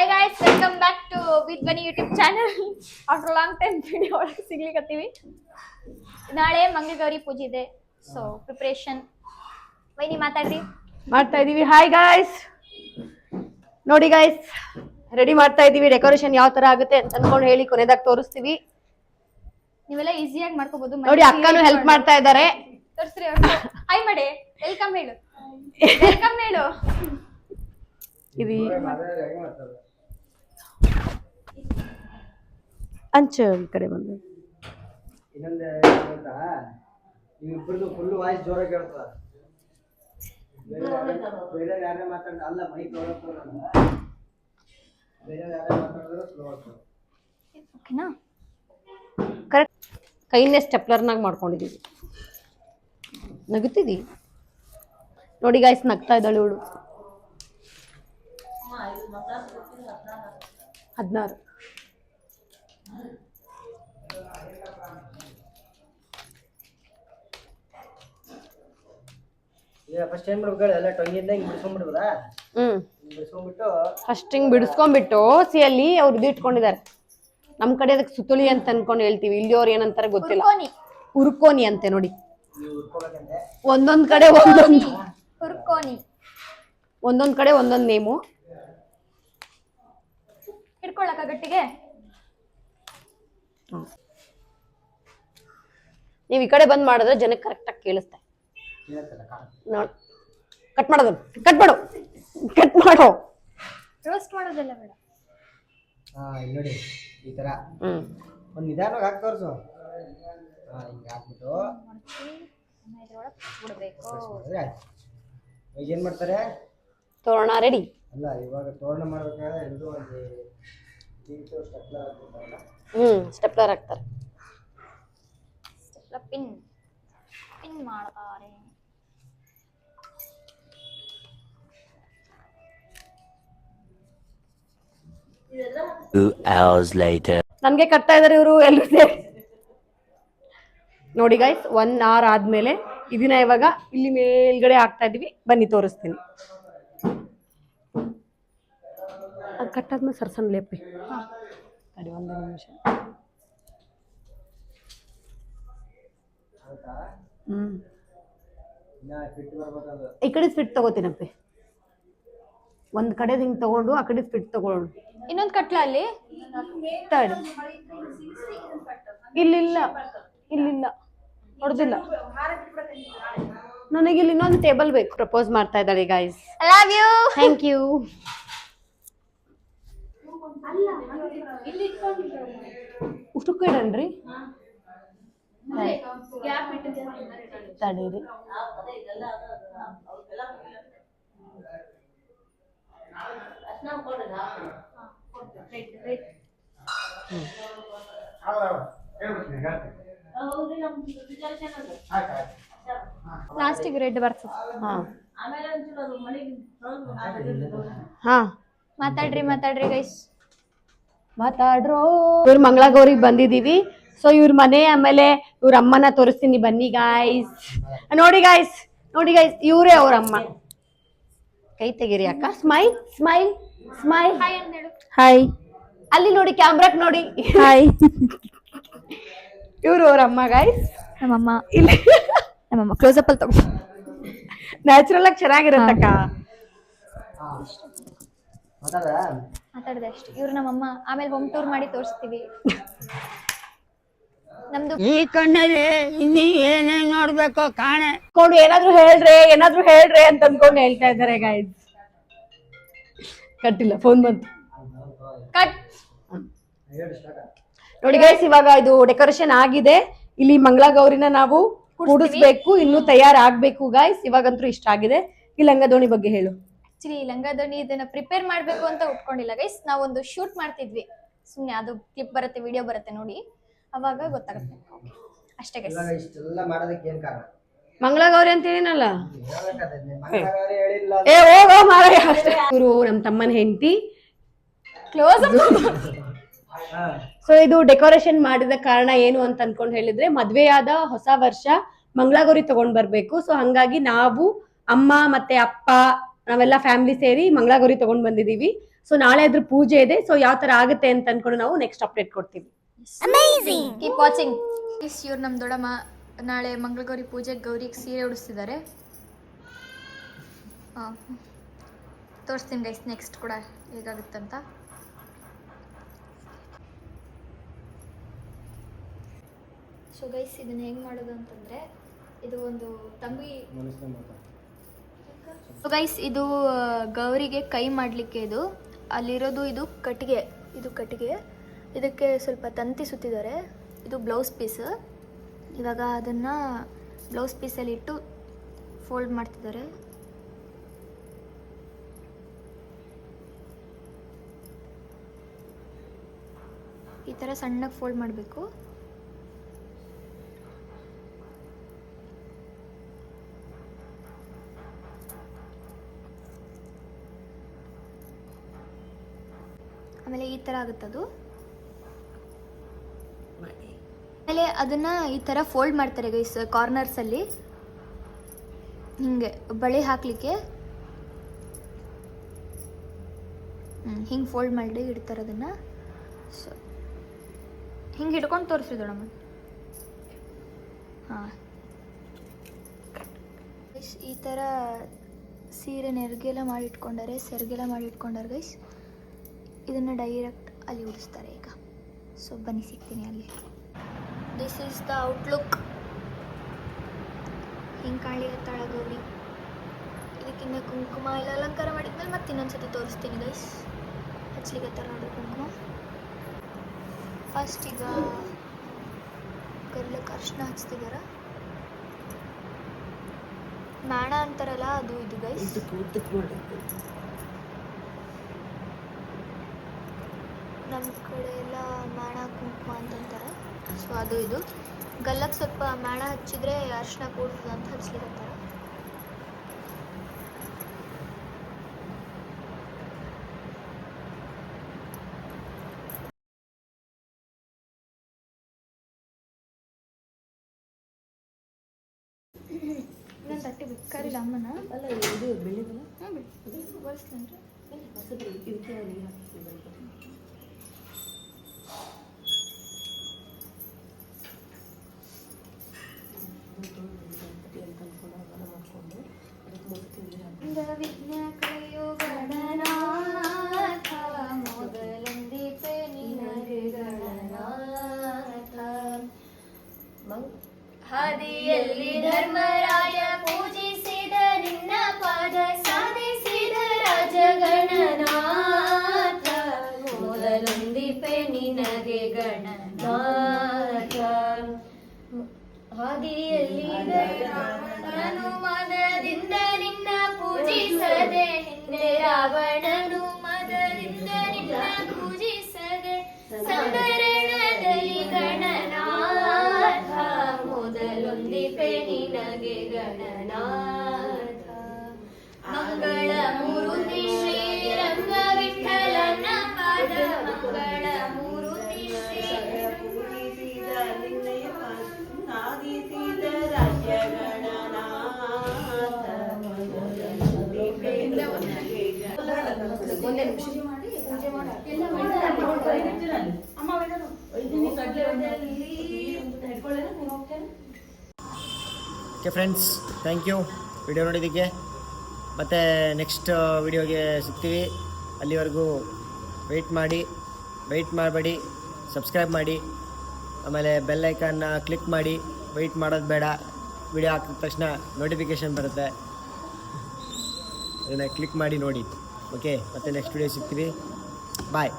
Hi guys welcome back to with Bunny YouTube channel after long time video ಒಳಗೆ ಸಿಗ್ಲಿಕ್ಕತ್ತೀವಿ ನಾಳೆ ಮಂಗಳಗೌರಿ ಪೂಜೆ ಇದೆ. ಸೊ ಪ್ರಿಪ್ರೇಷನ್ ವೈನಿ ಮಾತಾಡ್ರಿ. ಮಾಡ್ತಾ ಇದೀವಿ ಹಾಯ್ ಗಾಯ್ಸ್ ನೋಡಿ ಗಾಯ್ಸ್ ರೆಡಿ ಮಾಡ್ತಾ ಇದೀವಿ ಡೆಕೋರೇಷನ್ ಯಾವ ತರ ಆಗುತ್ತೆ ಅಂತ ಅನ್ಕೊಂಡು ಹೇಳಿ ಕೊನೆದಾಗ ತೋರಿಸ್ತೀವಿ. ನೀವೆಲ್ಲ ಈಸಿಯಾಗಿ ಮಾಡ್ಕೋಬಹುದು ನೋಡಿ ಅಕ್ಕನು ಹೆಲ್ಪ್ ಮಾಡ್ತಾ ಇದ್ದಾರೆ. ತೋರಿಸ್ರಿ ಹಾಯ್ ಮಾಡಿ ವೆಲ್ಕಮ್ ಹೇಳು. ವೆಲ್ಕಮ್ ಹೇಳು. ಇದು ಅಂಚ ಈ ಕಡೆ ಬಂದು. ಇನ್ನೊಂದು ಫುಲ್ ವಾಯ್ಸ್ ಜೋರಾಗಿ ಬೇರೆ ಯಾರೇ ಅಲ್ಲ ಮೈಕ್ ಬೇರೆ ಯಾರೇ ಮಾತಾಡಿದ್ರೆ ಸ್ಲೋ ಓಕೆನಾ? ಕರೆಕ್ಟ್ ಕೈನೇ ಸ್ಟೆಪ್ಲರ್ನಾಗ ಮಾಡ್ಕೊಂಡಿದ್ದೀವಿ ನಗುತ್ತಿದ್ದಿ ನೋಡಿ ಗಾಯ್ಸ್ ನಗ್ತಾ ಇದ್ದಾಳೆ ಇವಳು. ಹದಿನಾರು. ಈಗ ಫಸ್ಟ್ ಏನ್ ಮಾಡ್ಬೇಕು ಎಲ್ಲ ಟೊಂಗಿಂದ ಹಿಂಗ್ ಬಿಡಿಸ್ಕೊಂಡ್ಬಿಡ್ಬೋದಾ ಹ್ಮ್. ಬಿಡಿಸ್ಕೊಂಡ್ಬಿಟ್ಟು ಫಸ್ಟ್ ಹಿಂಗ್ ಬಿಡಿಸ್ಕೊಂಡ್ಬಿಟ್ಟು ಸಿ ಅಲ್ಲಿ ಅವ್ರು ಇದು ಇಟ್ಕೊಂಡಿದ್ದಾರೆ. ನಮ್ ಕಡೆ ಅದಕ್ಕೆ ಸುತ್ತೋಲಿ ಅಂತ ಅನ್ಕೊಂಡು ಹೇಳ್ತೀವಿ. ಇಲ್ಲಿ ಅವ್ರು ಏನಂತಾರೆ ಗೊತ್ತಿಲ್ಲ. ಹುರ್ಕೋನಿ ಉರ್ಕೋನಿ ಅಂತೆ ನೋಡಿ. ನೀವು ಉಟ್ಕೋಬೇಕಂತೆ ಒಂದೊಂದ್ ಕಡೆ ಒಂದೊಂದು. ಹುರ್ಕೋನಿ ಒಂದೊಂದ್ ಕಡೆ ಒಂದೊಂದ್ ನೇಮು. ಹಿಡ್ಕೊಳಕ ಗಟ್ಟಿಗೆ? ನೀವ್ ಈ ಕಡೆ ಬಂದ್ ಮಾಡಿದ್ರೆ ಜನಕ್ಕೆ ಕರೆಕ್ಟಾಗಿ ಕೇಳಿಸ್ತೆ ಕೇಳ್ತಲ್ಲ ಕಾಣ ನೋಡ್ ಕಟ್ ಮಾಡೋದು ಕಟ್ ಮಾಡು ಕಟ್ ಮಾಡು. ರೋಸ್ಟ್ ಮಾಡೋದೆಲ್ಲ ಬೇಡ ಹಾ ಇಲ್ಲಿ ನೋಡಿ ಈ ತರ. ಹ್ಮ್. ಒಂದ್ ನಿಧಾನವಾಗಿ ಹಾಕಿ ತೋರ್ಸು. ಹಾ ಹಿಂಗೆ ಹಾಕ್ಬಿಟ್ಟು. ಇದ್ರೊಳಗೆ ಬಿಡ್ಬೇಕು ಮಾಡಿದ್ರೆ ಆಯ್ತು. ಈಗ ಏನ್ ಮಾಡ್ತಾರೆ? ತೋರಣ ರೆಡಿ ಅಲ್ಲ ಇವಾಗ ತೋರಣ ಮಾಡ್ಬೇಕಾದ್ರೆ ಎಲ್ಲರೂ ಒಂದು ಸ್ಟೆಪ್ಲರ್ ಹಾಕ್ಬಿಡ್ತಾರಲ್ಲ. ಹ್ಮ್ ಸ್ಟೆಪ್ಲರ್ ಹಾಕ್ತಾರೆ. ಪಿನ್ ಪಿನ್ ಮಾಡ್ತಾರೆ ನನ್ಗೆ ಕಟ್ತಾ ಇದ್ದಾರೆ ಇವರು ಎಲ್ಲರೂ ಸೇರಿ. ನೋಡಿ ಗೈಸ್ ಒನ್ ಅವರ್ ಆದ್ಮೇಲೆ ಇದನ್ನ ಇವಾಗ ಇಲ್ಲಿ ಮೇಲ್ಗಡೆ ಹಾಕ್ತಾ ಇದೀವಿ ಬನ್ನಿ, ತೋರಿಸ್ತೀನಿ. ಅದು ಕಟ್ಟಾದ್ಮೇಲೆ ಸರ್ಸನ್ ಲೇಪಿ. ತಡಿ, ಒಂದು ನಿಮಿಷ. ಹ್ಞೂ ಈ ಕಡೆ ಫಿಟ್ ತಗೋತೀನಪ್ಪಿ. ಒಂದ್ ಕಡೆ ಹಿಂಗ್ ತಗೊಂಡು ಆ ಕಡೆ ಫಿಟ್ ತಗೊಂಡು ಇನ್ನೊಂದು ಕಟ್ಲ ಅಲ್ಲಿ? ತರ್ಡ್ ಇಲ್ಲಿಲ್ಲ. ಇಲ್ಲಿಲ್ಲ. ಹೊಡೆದಿಲ್ಲ. ನನಗೆ ಇಲ್ಲಿ ಇನ್ನೊಂದು ಟೇಬಲ್ ಬೇಕು ಪ್ರಪೋಸ್ ಮಾಡ್ತಾ ಇದ್ದಾಳೆ guys love you thank you ಉಷ್ಟಕ್ಕೆ ಇಡನ್ರಿ ತಡೀರಿ. ಲಾಸ್ಟಿಗೆ ರೆಡ್ ಬರ್ತದೆ. ಹಾ. ಹಾ. ಮಾತಾಡ್ರಿ ಮಾತಾಡ್ರಿ ಗೈಸ್ ಮಾತಾಡ್ರೋ. ಇವ್ರ ಮಂಗಳಗೌರಿಗೆ ಬಂದಿದೀವಿ. ಸೊ ಇವ್ರ ಮನೆ ಆಮೇಲೆ ಇವ್ರ ಅಮ್ಮನ ತೋರಿಸ್ತೀನಿ ಬನ್ನಿ ಗಾಯ್ಸ್ ನೋಡಿ ಗಾಯ್ಸ್ ನೋಡಿ ಗಾಯ್ಸ್ ಇವರೇ ಅವ್ರ ಅಮ್ಮ. ಕೈ ತೆಗೀರಿ ಅಕ್ಕ. ಸ್ಮೈಲ್ ಸ್ಮೈಲ್ ಸ್ಮೈಲ್ ಹಾಯ್ ಅಲ್ಲಿ ನೋಡಿ ಕ್ಯಾಮ್ರಾಕ್ ನೋಡಿ. ಹಾಯ್ ಇವ್ರು ಅವ್ರ ಅಮ್ಮ ಗಾಯ್ಸ್ ನಮ್ಮಮ್ಮ ಇಲ್ಲಿ. ನಮ್ಮಮ್ಮ ಕ್ಲೋಸ್ ಅಪ್ ಅಲ್ಲಿ ತಗೋ. ನ್ಯಾಚುರಲ್ ಆಗಿ ಚೆನ್ನಾಗಿರತ್ತಕ್ಕ. ಮಾತಾಡ ಮಾತಾಡಿದೆ ಅಷ್ಟೇ. ಇವ್ರು ನಮ್ಮಮ್ಮ ಆಮೇಲೆ ಹೋಮ್ ಟೂರ್ ಮಾಡಿ ತೋರಿಸ್ತೀವಿ. ನಮ್ದು ಈ ಕಣ್ಣಲ್ಲಿ ಇನ್ನಿ ಏನೇನ್ ನೋಡ್ಬೇಕೋ ಕಾಣೆ. ಕೊಂಡು ಏನಾದ್ರು ಹೇಳ್ರೆ ಏನಾದ್ರು ಹೇಳ್ರೆ ಅಂತ ಅನ್ಕೊಂಡು ಹೇಳ್ತಾ ಇದ್ದಾರೆ ಗಾಯ್ಸ್ ಕಟ್ಟಿಲ್ಲ ಫೋನ್ ಬಂತು. ಕಟ್ ನೋಡಿ ಗೈಸ್ ಇವಾಗ ಇದು ಡೆಕೋರೇಷನ್ ಆಗಿದೆ. ಇಲ್ಲಿ ಮಂಗಳ ಗೌರಿನ ನಾವು ಕೂಡಿಸ್ಬೇಕು ಇನ್ನು ತಯಾರಾಗಬೇಕು ಗಾಯ್ಸ್ ಇವಾಗಂತೂ ಇಷ್ಟ ಆಗಿದೆ. ಈ ಲಂಗದೋಣಿ ಬಗ್ಗೆ ಹೇಳು. ಆಕ್ಚುಲಿ ಲಂಗದೋಣಿ ಇದನ್ನ ಪ್ರಿಪೇರ್ ಮಾಡ್ಬೇಕು ಅಂತ ಉಟ್ಕೊಂಡಿಲ್ಲ ಗೈಸ್ ನಾವೊಂದು ಶೂಟ್ ಮಾಡ್ತಿದ್ವಿ. ಸುಮ್ನೆ ಅದು ಕ್ಲಿಪ್ ಬರುತ್ತೆ ವಿಡಿಯೋ ಬರುತ್ತೆ ನೋಡಿ. ಅವಾಗ ಗೊತ್ತಾಗುತ್ತೆ. ಅಷ್ಟೇ ಗೈಸ್ ಇವಾಗ ಇಷ್ಟೆಲ್ಲ ಮಾಡೋದಕ್ಕೆ ಏನ್ ಕಾರಣ? ಮಂಗಳ ಗೌರಿ ಅಂತ ಹೇಳಿನಲ್ಲ? ಏ ಹೋಗೋ ಮಾರಾಯ ಇವರು ನಮ್ಮ ತಮ್ಮನ ಹೆಂಡತಿ. ಕ್ಲೋಸ್ ಸೊ ಇದು ಡೆಕೋರೇಷನ್ ಮಾಡಿದ ಕಾರಣ ಏನು ಅಂತ ಅನ್ಕೊಂಡು ಹೇಳಿದ್ರೆ ಮದ್ವೆಯಾದ ಹೊಸ ವರ್ಷ ಮಂಗಳಗೌರಿ ತಗೊಂಡ್ ಬರ್ಬೇಕು. ಸೊ ಹಂಗಾಗಿ ನಾವು ಅಮ್ಮ ಮತ್ತೆ ಅಪ್ಪ ನಾವೆಲ್ಲ ಫ್ಯಾಮಿಲಿ ಸೇರಿ ಮಂಗಳಗೌರಿ ತಗೊಂಡ್ ಬಂದಿದೀವಿ. ಸೊ ನಾಳೆ ಅದ್ರ ಪೂಜೆ ಇದೆ. ಸೊ ಯಾವ ತರ ಆಗುತ್ತೆ ಅಂತ ಅನ್ಕೊಂಡು ನಾವು ನೆಕ್ಸ್ಟ್ ಅಪ್ಡೇಟ್ ಕೊಡ್ತೀವಿ. ಕೀಪ್ ವಾಚಿಂಗ್ ಇಸ್ ಇವ್ರು ನಮ್ ದೊಡ್ಡಮ್ಮ ನಾಳೆ ಮಂಗಳಗೌರಿ ಪೂಜೆಗೆ ಗೌರಿಗೆ ಸೀರೆ ಉಡಿಸ್ತಿದ್ದಾರೆ. ಹಾಂ. ತೋರಿಸ್ತೀನಿ ಗೈಸ್ ನೆಕ್ಸ್ಟ್ ಕೂಡ ಹೇಗಾಗುತ್ತಂತ. ಸೊ ಗೈಸ್ ಇದನ್ನ ಹೆಂಗೆ ಮಾಡೋದು ಅಂತಂದರೆ ಇದು ಒಂದು ತಂಬಿ ಸೊ ಗೈಸ್ ಇದು ಗೌರಿಗೆ ಕೈ ಮಾಡಲಿಕ್ಕೆ ಇದು. ಅಲ್ಲಿರೋದು ಇದು ಕಟ್ಟಿಗೆ ಇದು ಕಟ್ಟಿಗೆ. ಇದಕ್ಕೆ ಸ್ವಲ್ಪ ತಂತಿ ಸುತ್ತಿದ್ದಾರೆ. ಇದು ಬ್ಲೌಸ್ ಪೀಸ್ ಇವಾಗ ಅದನ್ನು ಬ್ಲೌಸ್ ಪೀಸಲ್ಲಿ ಇಟ್ಟು ಫೋಲ್ಡ್ ಮಾಡ್ತಿದ್ದಾರೆ. ಈ ಥರ ಸಣ್ಣಗೆ ಫೋಲ್ಡ್ ಮಾಡಬೇಕು. ಆಮೇಲೆ ಈ ಥರ ಆಗುತ್ತದು. ಆಮೇಲೆ ಅದನ್ನ ಈ ಥರ ಫೋಲ್ಡ್ ಮಾಡ್ತಾರೆ ಗೈಸ್ ಕಾರ್ನರ್ಸಲ್ಲಿ ಹಿಂಗೆ ಬಳೆ ಹಾಕಲಿಕ್ಕೆ. ಹಿಂಗೆ ಫೋಲ್ಡ್ ಮಾಡಿ ಇಡ್ತಾರೆ ಅದನ್ನು. ಸೊ ಹಿಂಗೆ ಹಿಡ್ಕೊಂಡು ತೋರಿಸ್ರಿ ದೊಡ್ಡಮ್ಮ ಹಾಂ ಈ ಥರ ಸೀರೆ ನೆರಿಗೆಲ್ಲ ಮಾಡಿ ಇಟ್ಕೊಂಡಾರೆ ಸೆರ್ಗೆಲ್ಲ ಮಾಡಿ ಇಟ್ಕೊಂಡಾರೆ ಗೈಸ್ ಇದನ್ನು ಡೈರೆಕ್ಟ್ ಅಲ್ಲಿ ಉಡಿಸ್ತಾರೆ ಈಗ. ಸೊ ಬನ್ನಿ ಸಿಗ್ತೀನಿ ಅಲ್ಲಿ ದಿಸ್ ಈಸ್ ದ ಔಟ್ಲುಕ್ ಹಿಂಗೆ ಕಾಣಿಗತ್ತಾಳ ಗೌರಿ ಇದಕ್ಕಿಂತ ಕುಂಕುಮ ಎಲ್ಲ ಅಲಂಕಾರ ಮಾಡಿದ್ಮೇಲೆ ಮತ್ತೆ ಇನ್ನೊಂದ್ಸತಿ ತೋರಿಸ್ತೀನಿ ಗೈಸ್ ಹಚ್ಲಿಕತ್ತಾರ ನೋಡ್ರಿ ಕುಂಕುಮ. ಫಸ್ಟ್ ಈಗ ಗರ್ಲಕ್ಕೆ ಅರ್ಶಿನ ಹಚ್ತಿದಾರ. ಮ್ಯಾಣ ಅಂತಾರಲ್ಲ ಅದು ಇದು ಗೈಸ್ ನಮ್ಮ ಕಡೆ ಎಲ್ಲ ಮ್ಯಾಣ ಕುಂಕುಮ ಅಂತಂತಾರೆ. ಸೊ ಅದು ಇದು. ಗಲ್ಲಕ್ಕೆ ಸ್ವಲ್ಪ ಮ್ಯಾಣ ಹಚ್ಚಿದ್ರೆ ಅರ್ಶಿನ ಕೂಡ್ತದೆ ಅಂತ ಹಚ್ಲಿಕತ್ತಾರ. ಇನ್ನೊಂದು ತಟ್ಟೆ ಬೇಕಾರಿಲ್ಲ ಅಮ್ಮನ? ಅಲ್ಲ ಇದು ಬೆಳಿಗ್ಗೆ ಹಾಂ ಬಿಡಿ ಬಳಸ್ಲೇನ್ರಿ ವಿಘ್ನ ಹಾದಿಯಲ್ಲಿ ಧರ್ಮರಾಯ ಪೂಜಿಸಿದ ನಿನ್ನ ಪಾದ ಸಾಧಿಸಿದ ರಾಜಗಣನಾಥ. ಮೊದಲೊಂದಿಪೆ ನಿನಗೆ ಗಣನಾಥ. ಹಾದಿಯಲ್ಲಿ ಮದದಿಂದ ನಿನ್ನ ಪೂಜಿಸದೆ, ಹಿಂದೆ ರಾವಣನು ಮದದಿಂದ ನಿನ್ನ ಪೂಜಿಸದೆ ಸಂಗರಣದಲ್ಲಿ ಗಣನಾಥ ಮಂಗಳ ಮೂರುತಿ ಶ್ರೀರಂಗ ವಿಠಲನ ಪಾದ ಮಂಗಳ ಮೂರುತಿ Shri okay friends thank you video ನೋಡಿದ್ದಕ್ಕೆ. ಮತ್ತು ನೆಕ್ಸ್ಟ್ ವಿಡಿಯೋಗೆ ಸಿಗ್ತೀವಿ. ಅಲ್ಲಿವರೆಗೂ ವೆಯ್ಟ್ ಮಾಡಿ ವೆಯ್ಟ್ ಮಾಡಬೇಡಿ ಸಬ್ಸ್ಕ್ರೈಬ್ ಮಾಡಿ, ಆಮೇಲೆ ಬೆಲ್ ಐಕನ್ನ ಕ್ಲಿಕ್ ಮಾಡಿ ವೆಯ್ಟ್ ಮಾಡೋದು ಬೇಡ. ವಿಡಿಯೋ ಹಾಕಿದ ತಕ್ಷಣ ನೋಟಿಫಿಕೇಷನ್ ಬರುತ್ತೆ. ಅದನ್ನು ಕ್ಲಿಕ್ ಮಾಡಿ ನೋಡಿ. ಓಕೆ ಮತ್ತೆ ನೆಕ್ಸ್ಟ್ ವಿಡಿಯೋ ಸಿಗ್ತೀವಿ. ಬಾಯ್